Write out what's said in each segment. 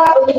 I'm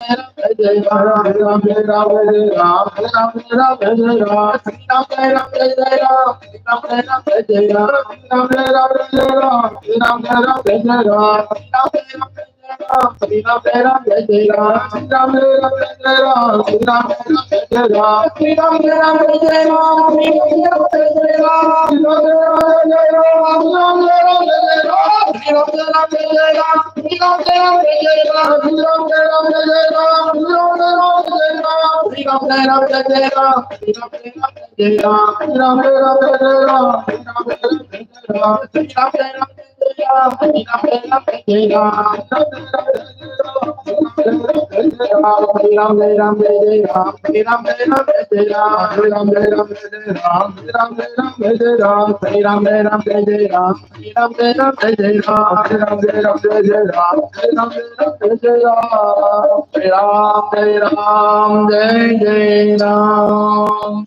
Jai Ram Jai Ram Jai Ram Jai Ram Jai Ram Jai Ram Jai Ram Sri Ram Ram Ram Ram Ram Ram Ram Ram Ram Ram Ram Ram Ram Ram Ram Thank Ram Ram Ram Ram Ram Ram Ram Ram Ram Ram Ram Ram Ram Ram Ram Ram Ram Jai Ram Jai Ram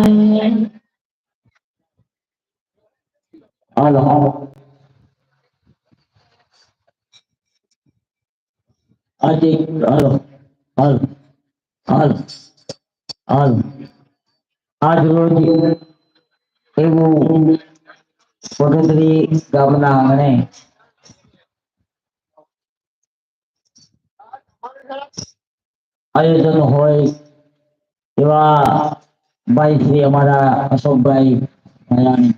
હાલો, હાલ હાલ હાલ. આજ રોજ એવું વડોદરી ગામના આંગણે આયોજન હોય એવા ભાઈ શ્રી અમારા અશોકભાઈ મહેરાણી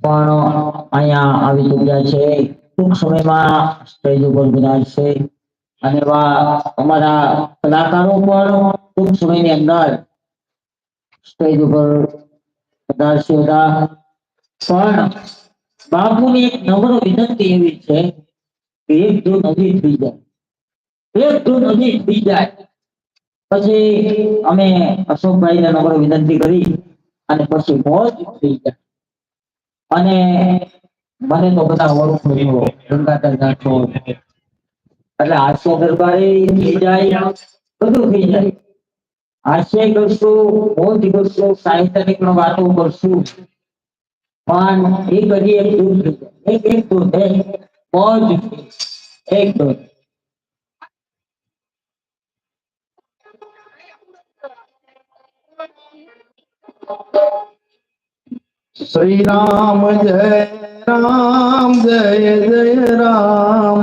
પણ અહીંયા આવી ચુક્યા છે. ટૂંક સમયમાં સ્ટેજ ઉપર છે અને અમારા કલાકારો પણ ટૂંક સમયની અંદર સ્ટેજ ઉપર પધારશે હતા પણ બાપુની એક નમ્ર વિનંતી એવી છે કે એક જો નદી થઈ જાય. એક જો નદી થઈ જાય. પછી અમે અશોકભાઈ ને નમ્ર વિનંતી કરી અને પછી મોજ થઈ જાય. અને મને તો બધા ઓળખો ગંગાધર જાણતો એટલે આસો દરબારે થઈ જાય બધું થઈ જાય આશય કરશું મોજ કરશું સાહિત્યિક નો વાતો કરશું પણ એ બધી એક દૂર થઈ જાય એક એક દૂર થાય મોજ એક દૂર શ્રી રામ જય રામ જય જય રામ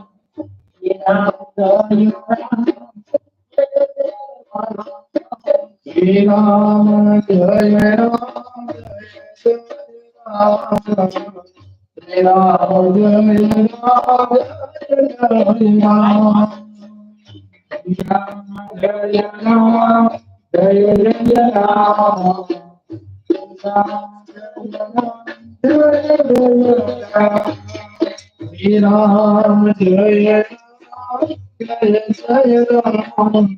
राम जय राम जय राम जय राम जय राम जय राम राम जय राम जय जय Ram Ram Jai Ram Jai Jai Ram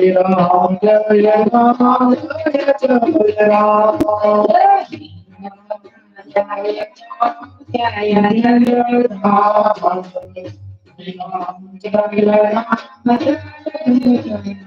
Ram Jaya Ram Jaya Jaya Ram Thank you.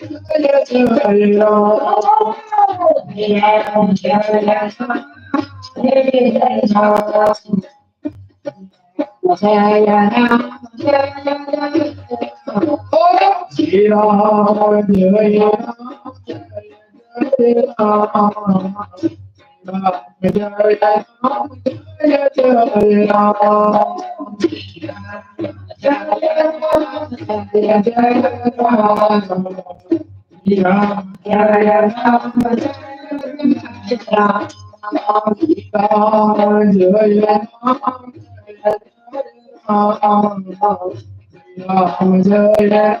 그려진 걸로 위에 옮겨서 내리는 저 새하얀 지렁이여 Ram Jaya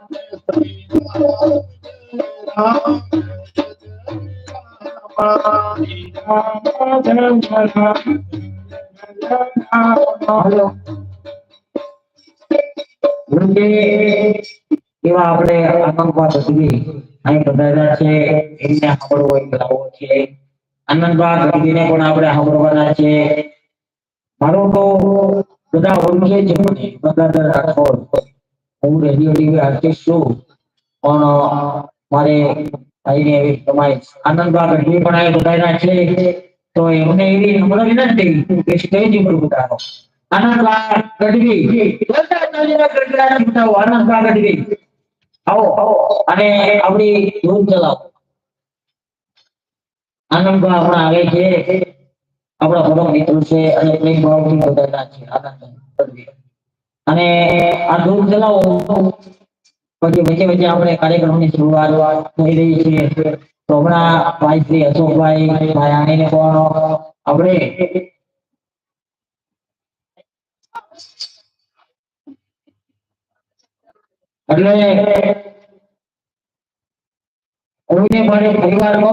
હાલો. આપણે આનંદબા સુધી અહીં પધાર્યા છે. એમને સાંભળવો લાવો છે. આનંદબા ગઢવીને પણ આપણે સાંભળવાના છે. મારો તો બધા ઓળખે છે હું રેડિયો ટીવી આર્ટિસ્ટ છું. પણ મારે ભાઈને એવી તમારી આનંદબા ગઢવી પણ અહીં પધાર્યા છે, તો એમને એવી નમ્ર વિનંતી કે સ્ટેજ ઉપર ઉતારો. આવો આવો. આવે છે, આપણા પરમ મિત્ર છે અને બધાના અને આ ધૂમ ચલાવો. પછી વચ્ચે વચ્ચે આપણે કાર્યક્રમની શરૂઆત કરી રહી છીએ. તો હમણાં ભાઈ શ્રી અશોકભાઈ, ભાઈ આણીને પણ આપણે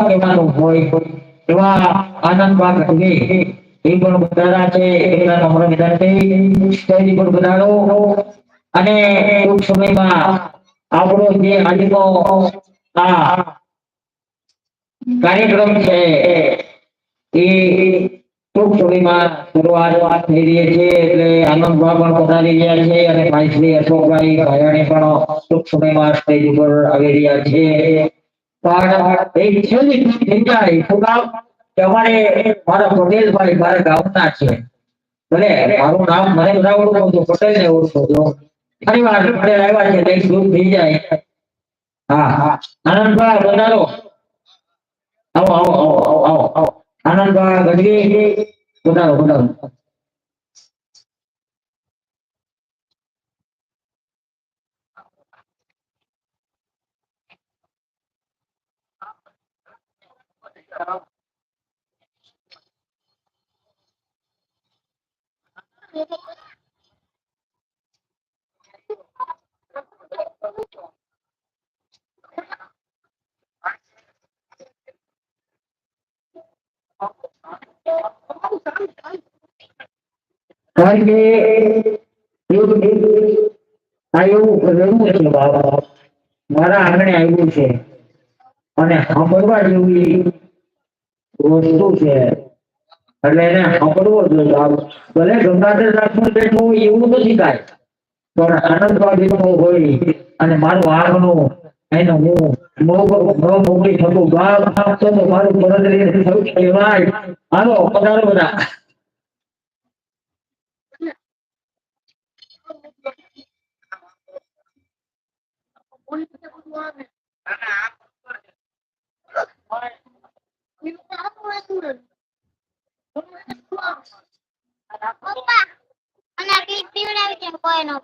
કહેવાનું હોય, એવા આનંદ હગે એ પણ બધાના છે પર બધાનો. અને ટૂંક સમયમાં આપણો જે આજનો, આ કાર્યક્રમ છે એ ટૂંક સમયમાં શરૂઆત થઈ રહી છે એટલે આનંદભાઈ પણ પધારી રહ્યા છે અને ભાઈ અશોકભાઈ ભાયાણી પણ ટૂંક સમયમાં સ્ટેજ ઉપર આવી રહ્યા છે. પણ એક છેલ્લી થઈ મારા ગામના છે. ભલે મારું નામ મને બધા પટેલ ને ઓળખો છો. ઘણી વાર પટેલ આવ્યા છે કંઈક દૂર થઈ જાય હા હા. આનંદભાઈ વધારો આવો આવો આવો આવો આવો આવો. આનંદભાઈ ગઢવી વધારો વધારો કારણ કે એવું રહેવું છે મારા આંગણે આવ્યું છે અને સાંભળવા જેવી વસ્તુ છે. એટલે એને સાંભળવો જોઈએ. ભલે ગંગાધર દાસનું બેઠું એવું નથી કાંઈ પણ બેઠો હોય અને મારું આગનો એનો હું મોગ મોગલી થતું ગામ આપતો તો મારું બળદરી થયું કહેવાય હાલો બધા.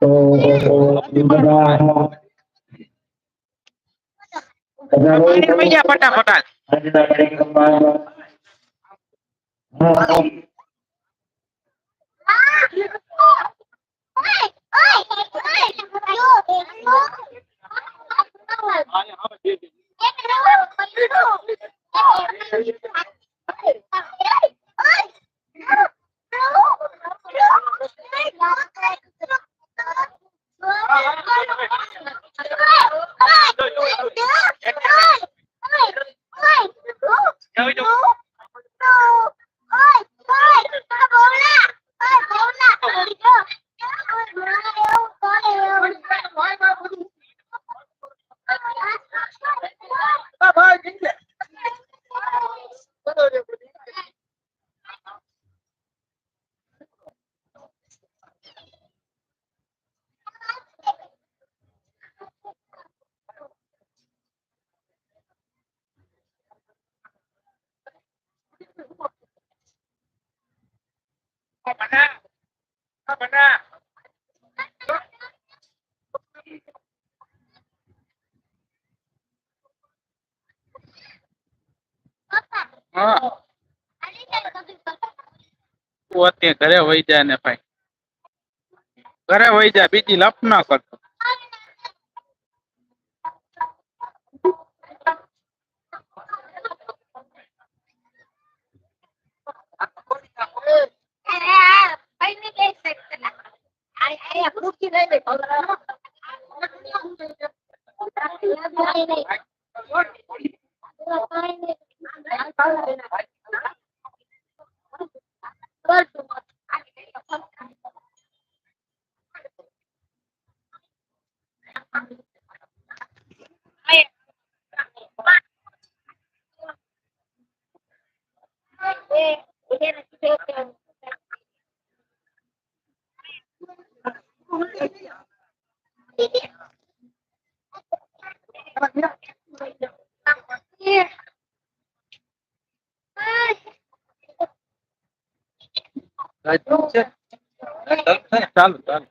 तो भैया फटाफट Thank you. કે ઘરે વહી જાય ને ભાઈ ઘરે વહી જાય બીજી લપ ના કરતો I approve ki nahi Tentang, dale.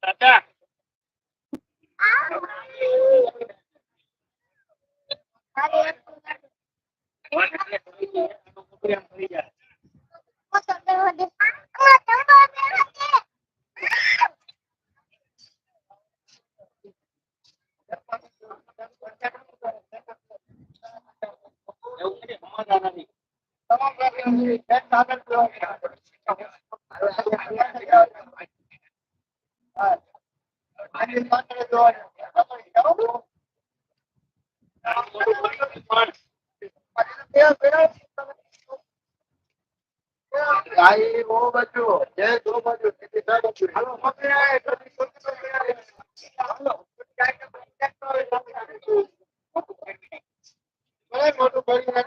Tata. Ayo, kita mau jalan Aí, ô, Batu, é, ô, Batu, tem que dar, Batu. Alô, vou virar, é, pra mim, vou não. é. Alô, vou virar, é, pra mim, não. pra mim, é, pra mim, é, pra não. é, pra mim, é, pra mim, é, não. mim, é, pra mim, é, pra mim, não. pra mim, é, pra mim, é, pra não. é, pra mim, é, pra mim, é, não. mim, é, pra mim, é, pra mim, não. pra mim, é, pra mim, é, pra não. é, pra mim, é, pra mim, é, não. mim, é, pra mim, é, pra mim, não. pra mim, é, pra mim, é, pra não. é, pra mim, é, pra mim, é, não. mim, é, pra mim, é, pra mim, não. pra mim, é, pra mim, é, pra não. é, pra mim, é, pra mim, é, não. mim, é, pra mim, é, pra mim, não. pra mim, é, pra